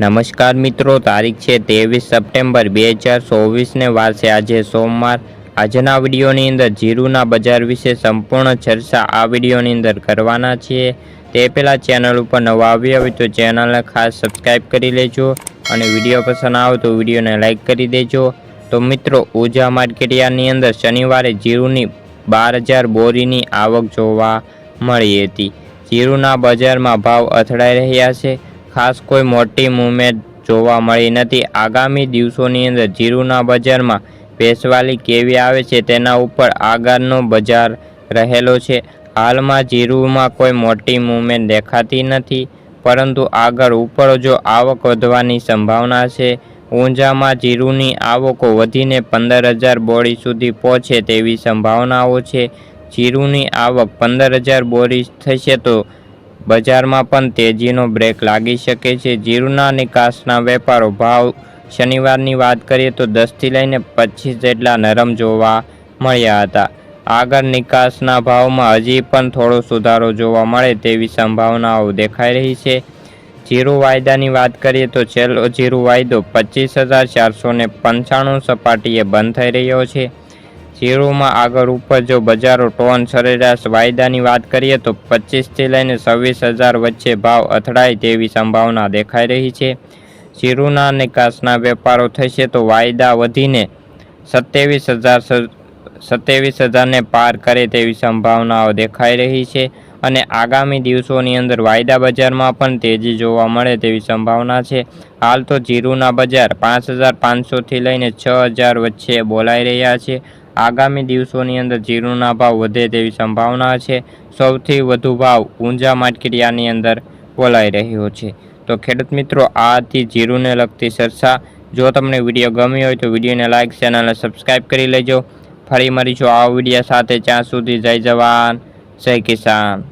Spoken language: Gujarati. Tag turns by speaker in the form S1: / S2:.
S1: નમસ્કાર મિત્રો, તારીખ છે ત્રેવીસ સપ્ટેમ્બર બે હજાર ચોવીસને વાર છે આજે સોમવાર. આજના વિડીયોની અંદર જીરુના બજાર વિશે સંપૂર્ણ ચર્ચા આ વિડીયોની અંદર કરવાના છીએ. તે પહેલાં ચેનલ ઉપર નવા આવ્યા હોય તો ચેનલને ખાસ સબસ્ક્રાઈબ કરી લેજો અને વીડિયો પસંદ આવે તો વિડીયોને લાઇક કરી દેજો. તો મિત્રો, ઉજા માર્કેટયાર્ડની અંદર શનિવારે જીરુની બાર હજાર બોરીની આવક જોવા મળી હતી. જીરુના બજારમાં ભાવ અથડાઈ રહ્યા છે. ખાસ કોઈ મોટી મૂવમેન્ટ જોવા મળી નથી. આગામી દિવસોની અંદર જીરુના બજારમાં વેચવાલી કેવી આવે છે તેના ઉપર આગળનો બજાર રહેલો છે. હાલમાં જીરુમાં કોઈ મોટી મૂવમેન્ટ દેખાતી નથી, પરંતુ આગળ ઉપર જો આવક વધવાની સંભાવના છે, ઊંઝામાં જીરુની આવકો વધીને પંદર હજાર બોરી સુધી પહોંચે તેવી સંભાવનાઓ છે. જીરુની આવક પંદર હજાર બોરી થશે તો બજારમાં પણ તેજીનો બ્રેક લાગી શકે છે. જીરુના નિકાસના વેપારો ભાવ શનિવારની વાત કરીએ તો દસથી લઈને પચીસ જેટલા નરમ જોવા મળ્યા હતા. આગળ નિકાસના ભાવમાં હજી પણ થોડો સુધારો જોવા મળે તેવી સંભાવનાઓ દેખાઈ રહી છે. જીરું વાયદાની વાત કરીએ તો છેલ્લો જીરું વાયદો પચીસ હજાર ચારસો પંચાણું સપાટીએ બંધ થઈ રહ્યો છે. જીરુમાં આગળ ઉપર જો બજારો ટોન સરેરાશ વાયદાની વાત કરીએ તો પચીસથી લઈને છવ્વીસ હજાર વચ્ચે ભાવ અથડાય તેવી સંભાવના દેખાઈ રહી છે. જીરુના નિકાસના વેપારો થશે તો વાયદા વધીને સત્યાવીસ હજાર સત્યાવીસ હજારને પાર કરે તેવી સંભાવનાઓ દેખાઈ રહી છે અને આગામી દિવસોની અંદર વાયદા બજારમાં પણ તેજી જોવા મળે તેવી સંભાવના છે. હાલ તો જીરુના બજાર પાંચ હજાર પાંચસોથી લઈને છ હજાર વચ્ચે બોલાઈ રહ્યા છે. આગામી દિવસોની અંદર જીરુના ભાવ વધે તેવી સંભાવના છે. સૌથી વધુ ભાવ ઊંઝા માર્કેટયાર્ડની અંદર બોલાઈ રહ્યો છે. તો ખેડૂત મિત્રો આ હતી જીરુને લગતી ચર્ચા. જો તમને વીડિયો ગમ્યો હોય તો વિડીયોને લાઇક ચેનલને સબસ્ક્રાઈબ કરી લેજો. ફરી મળીશું આ વીડિયો સાથે. ત્યાં સુધી જય જવાન, જય કિસાન.